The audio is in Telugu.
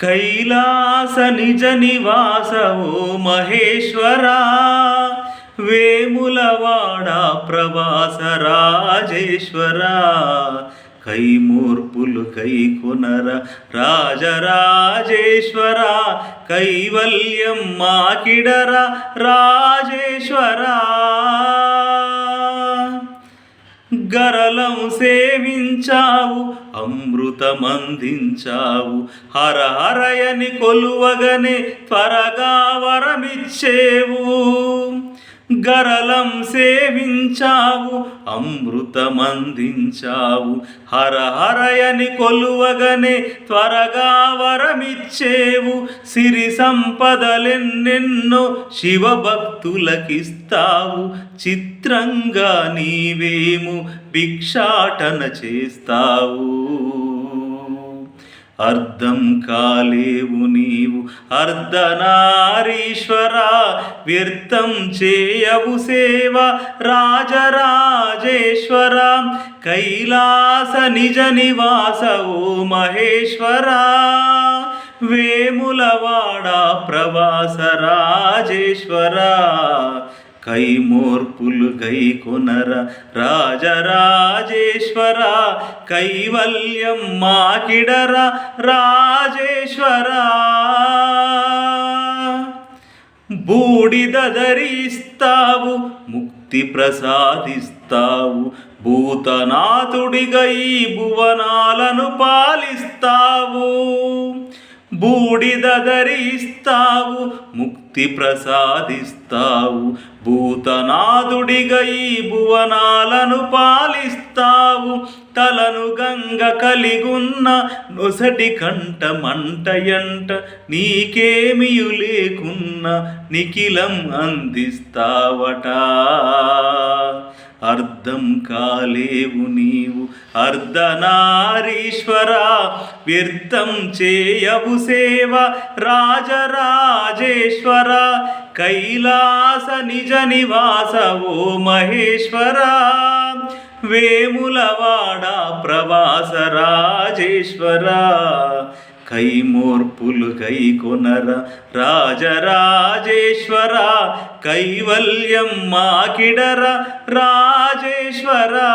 కైలాస నిజ నివాసవు మహేశ్వరా వేములవాడ ప్రవాస రాజేశ్వరా కైమూర్పులు కై కొనర రాజరాజేశ్వర కైవల్యం మాకిడర రాజేశ్వరా. సేవించావు అమృతమందించావు. హర హరయని కొలువగనే త్వరగా వరమిచ్చేవు. గరలం సేవించావు అమృతమందించావు. హర హరయని కొలువగనే త్వరగా వరమిచ్చేవు. సిరి సంపదలెన్నెన్నో శివభక్తులకిస్తావు. చిత్రంగా నీవేము భిక్షాటన చేస్తావు. అర్ధం కాలేవు నీవు. అర్ధనారీశ్వర వ్యర్థం చేయవు సేవ. రాజరాజేశ్వర కైలాస నిజ నివాస ఓ మహేశ్వరా. వేములవాడ ప్రవాస రాజేశ్వరా. కైమోర్పులు గై కొనర రాజరాజేశ్వర కైవల్యం మాకిడర రాజేశ్వర. బూడిదరిస్తావు ముక్తి ప్రసాదిస్తావు భూతనాథుడిగై భువనాలను పాలిస్తావు. బూడిద ధరిస్తావు ముక్తి ప్రసాదిస్తావు. భూతనాథుడిగా ఈ భువనాలను పాలిస్తావు. తలను గంగ కలిగున్న నొసటి కంట మంటయంట నీకేమియు లేకున్న నిఖిలం అందిస్తావట. అర్ధం కాలేవు నీవు. అర్ధనారీశ్వర వ్యర్థం చేయవు సేవ. రాజరాజేశ్వర కైలాస నిజ నివాస ఓ మహేశ్వర. వేములవాడ ప్రవాస రాజేశ్వర. కైమోర్పులు కై కొనర రాజరాజేశ్వర కైవల్యం మాకిడర రాజేశ్వరా.